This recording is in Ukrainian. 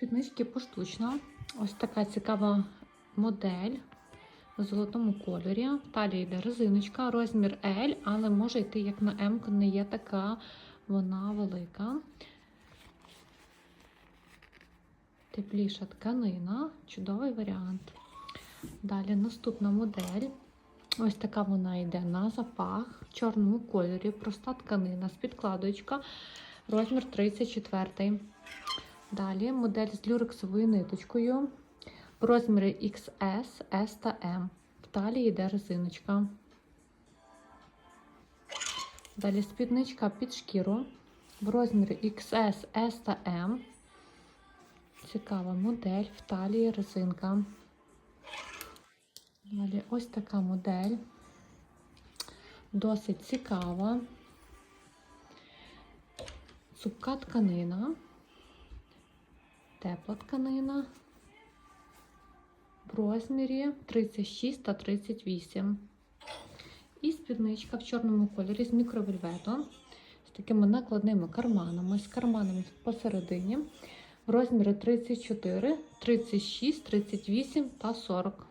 Спіднички поштучно. Ось така цікава модель в золотому кольорі. В талії йде резиночка, розмір L, але може йти як на М, не є така вона велика. Тепліша тканина, чудовий варіант. Далі наступна модель. Ось така вона йде на запах в чорному кольорі, проста тканина з підкладочка, розмір 34. Далі модель з люрексовою ниточкою. Розміри XS, S та M. В талії йде резиночка. Далі спідничка під шкіру. В розмірі XS, S та M. Цікава модель. В талії резинка. Далі ось така модель. Досить цікава. Цупка тканина тепла тканина в розмірі 36 та 38. І спідничка в чорному кольорі з мікровельветом, з такими накладними карманами, з карманами посередині. В розмірі 34, 36, 38 та 40.